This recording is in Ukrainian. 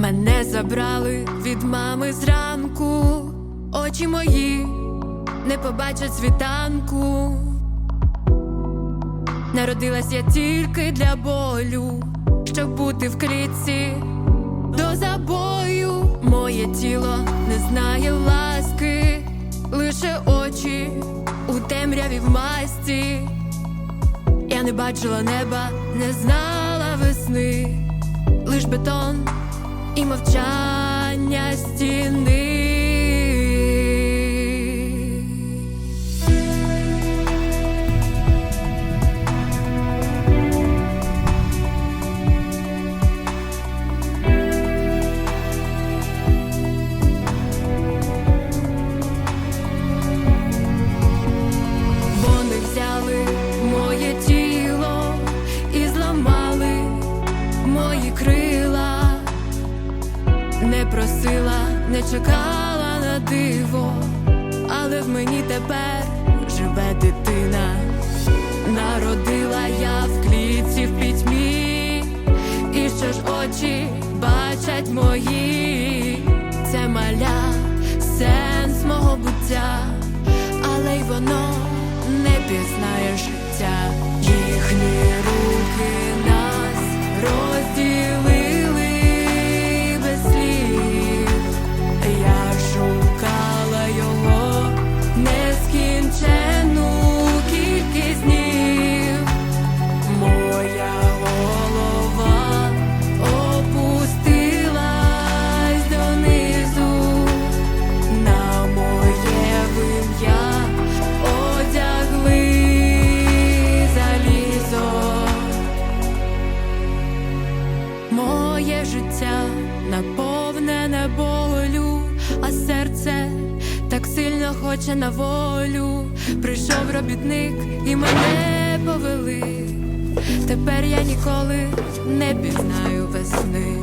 Мене забрали від мами зранку, очі мої не побачать світанку. Народилась я тільки для болю, щоб бути в клітці до забою. Моє тіло не знає ласки, лише очі у темряві в масті. Я не бачила неба, не знала весни, лиш бетон і мовчання стіни. Моє тіло і зламали мої крила, не просила, не чекала на диво, але в мені тепер живе дитина. Народила я в клітці в пітьмі, і що ж очі бачать мої, це маля, сенс мого буття, але й воно Моє життя наповнене болю, а серце так сильно хоче на волю. Прийшов робітник і мене повели. Тепер я ніколи не пізнаю весни.